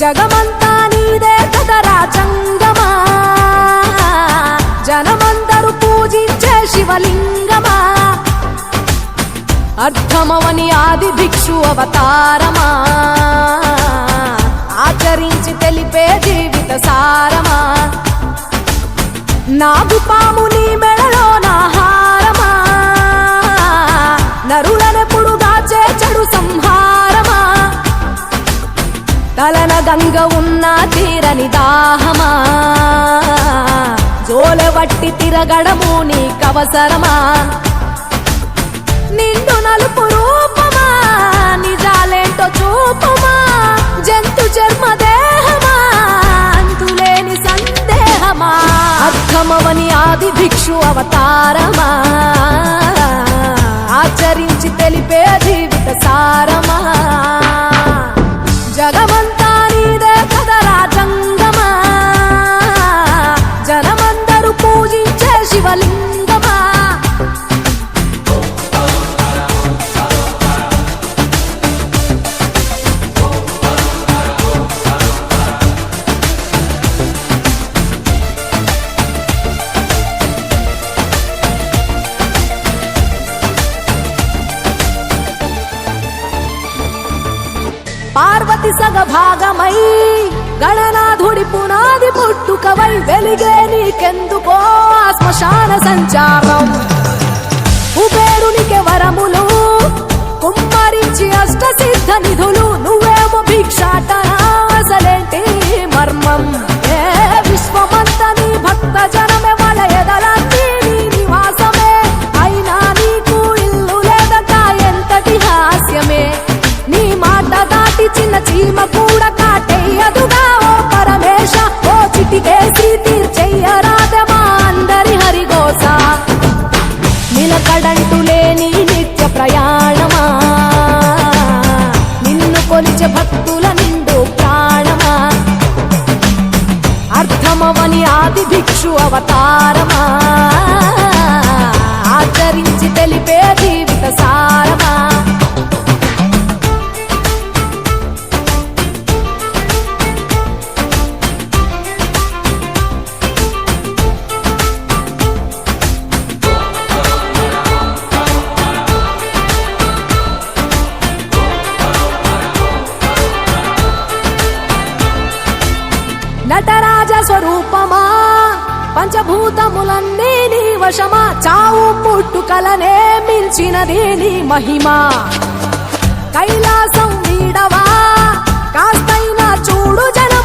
జగమంతా నీదే కదరా చంగమా జనమందరూ పూజించే శివలింగమా? అర్థమవని ఆది భిక్షు అవతారమా? ఆచరించి తెలిపే జీవిత సారమా? నాగు పాముని మెడలో నాహారమా నరులనెప్పుడు గాచే చెడు సంహారమా గంగ ఉన్న తీరని దాహమా? జోలెవట్టి తిరగడము నీకవసరమా? నిండు నలుపు రూపమా? నిజాలేంటో చూపమా? జంతు చర్మ దేహమా? అంతులేని సందేహమా? అర్థమవని ఆది భిక్షు అవతారమా? ఆచరించి తెలిపే జీవిత సారమా? నాటి సగ భాగమై గణనాథుడి పునాది పుట్టుకవై వెలిగే నీకెందుకో శ్మశాన సంచారం. కుబేరునికి వరములు కుమ్మరించి అష్ట సిద్ధ కొలిచే భక్తుల నిండు ప్రాణమా? అర్థమవని ఆది భిక్షు అవతారమా? నటరాజ స్వరూపమా? పంచభూతములన్నీ నీ వశమా? చావు పుట్టుకలనే మించినది నీ మహిమా? కైలాసం వీడవా కాస్తైనా చూడు జన